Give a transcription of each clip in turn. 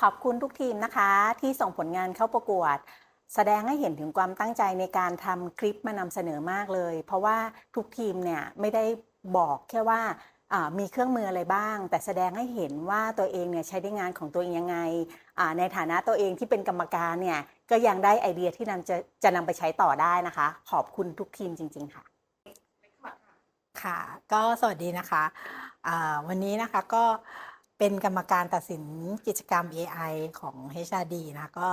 ขอบคุณทุกทีมนะคะ ที่ส่งผลงานเข้าประกวด แสดงให้เห็นถึงความตั้งใจในการทำคลิปมานำเสนอมากเลย เพราะว่าทุกทีมเนี่ยไม่ได้บอกแค่ว่ามีเครื่องมืออะไรบ้าง แต่แสดงให้เห็นว่าตัวเองเนี่ยใช้ได้งานของตัวเองยังไง ในฐานะตัวเองที่เป็นกรรมการเนี่ยก็ยังได้ไอเดียที่นำจะจะนำไปใช้ต่อได้นะคะ ขอบคุณทุกทีมจริง ๆ ค่ะ ค่ะ ก็สวัสดีนะคะ วันนี้นะคะก็ เป็นกรรมการตัดสินกิจกรรม AI ของ HRD นะก็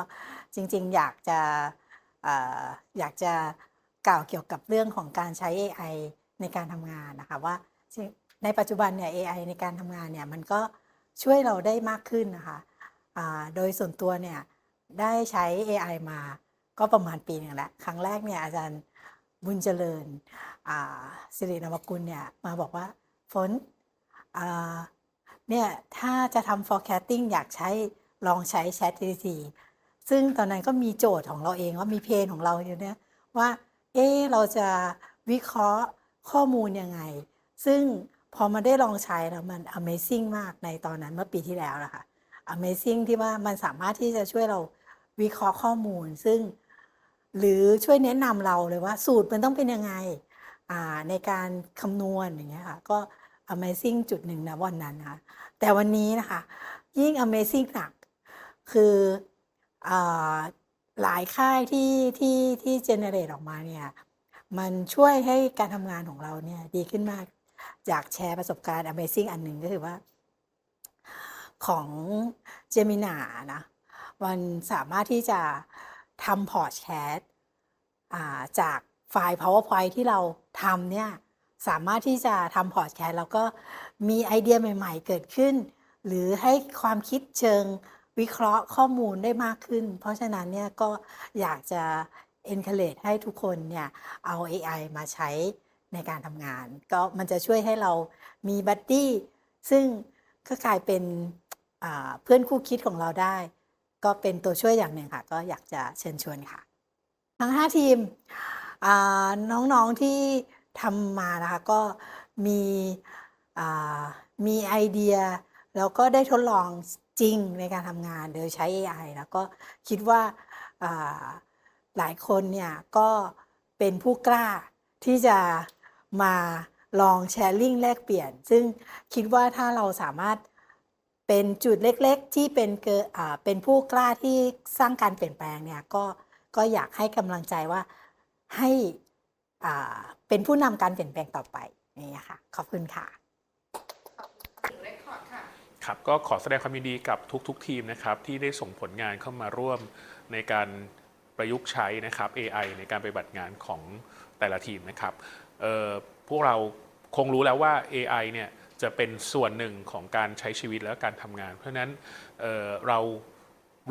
จริงๆ อยากจะออยากจะกล่าวเกี่ยวกับเรื่องของการใช้ AI ในการทำงานนะคะว่าในปัจจุบันเนี่ย AI ในการทำงานเนี่ยมันก็ช่วยเราได้มากขึ้นนะคะโดยส่วนตัวเนี่ยได้ใช้ AI มาก็ประมาณปีหนึ่งแล้ว ครั้งแรกเนี่ยอาจารย์บุญเจริญสิรินวกุลเนี่ยมาบอกว่าฝนอ เนี่ยถ้าจะทำ forecasting อยากใช้ลองใช้ Chat GPT ซึ่งตอนนั้นก็มีโจทย์ของเราเองว่ามีเพนของเราอยู่เนี่ยว่าเอ๊ะเราจะวิเคราะห์ข้อมูลยังไง ซึ่งพอมาได้ลองใช้แล้วมัน Amazing มากในตอนนั้นเมื่อปีที่แล้วนะคะ Amazing ที่ว่ามันสามารถที่จะช่วยเราวิเคราะห์ข้อมูล ซึ่ง หรือช่วยแนะนำเราเลยว่าสูตรมันต้องเป็นยังไงในการคำนวณอย่างเงี้ยค่ะก็ Amazing จุดหนึ่งนะวันนั้นนะคะแต่วันนี้นะคะยิ่ง Amazing หนัก คืออหลายค่ายที่ที่ที่เจเนเรตออกมาเนี่ยมันช่วยให้การทำงานของเราเนี่ยดีขึ้นมากอยากแชร์ประสบการณ์ Amazing อันหนึ่งก็คือว่า ของ Gemini นะมันสามารถที่จะทำพอร์ตแคสจากไฟล์ PowerPoint ที่เราทำเนี่ย สามารถที่จะทำพอร์ตแคสแล้วก็มีไอเดียใหม่ ๆ เกิดขึ้น หรือให้ความคิดเชิงวิเคราะห์ข้อมูลได้มากขึ้น เพราะฉะนั้นเนี่ยก็อยากจะ encourage ให้ทุกคนเนี่ยเอา AI มาใช้ในการทำงาน ก็มันจะช่วยให้เรามีบัดดี้ซึ่งก็กลายเป็นเพื่อนคู่คิดของเราได้ ก็เป็นตัวช่วยอย่างหนึ่งค่ะ ก็อยากจะเชิญชวนค่ะ ทั้ง 5 ทีมน้องๆที่ ทำมานะคะก็มีมีไอเดีย แล้วก็ได้ทดลองจริงในการทำงานโดยใช้ AI แล้วก็คิดว่าาหลายคนเนี่ยก็เป็นผู้กล้าที่จะมาลองแชร์ลิงแลกเปลี่ยน ซึ่งคิดว่าถ้าเราสามารถเป็นจุดเล็กๆ ที่เป็นเกอเป็นผู้กล้าที่สร้างการเปลี่ยนแปลงเนี่ยก็ก็อยากให้กำลังใจว่าให้อ่า เป็นผู้นำการเปลี่ยนแปลงต่อไปนี่ค่ะ ขอบคุณค่ะ ครับก็ขอแสดงความยินดีกับทุกๆททีมนะครับที่ได้ส่งผลงานเข้ามาร่วมในการประยุกต์ใช้นะครับ AI ในการปฏิบัติงานของแต่ละทีมนะครับพวกเราคงรู้แล้วว่า AI เนี่ยจะเป็นส่วนหนึ่งของการใช้ชีวิตและการทำงาน เพราะนั้นเเรา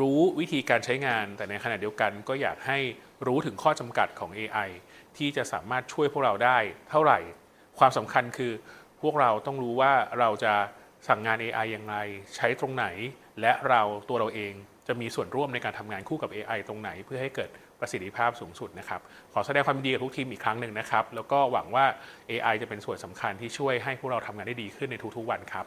รู้วิธีการใช้งาน แต่ในขณะเดียวกันก็อยากให้รู้ถึงข้อจำกัดของ AI ที่จะสามารถช่วยพวกเราได้เท่าไหร่ ความสำคัญคือพวกเราต้องรู้ว่าเราจะสั่งงาน AI อย่างไร ใช้ตรงไหน และเราตัวเราเองจะมีส่วนร่วมในการทำงานคู่กับ AI ตรงไหน เพื่อให้เกิดประสิทธิภาพสูงสุดนะครับ ขอแสดงความยินดีกับทุกทีมอีกครั้งหนึ่งนะครับ แล้วก็หวังว่า AI จะเป็นส่วนสำคัญที่ช่วยให้พวกเราทำงานได้ดีขึ้นในทุกๆวันครับ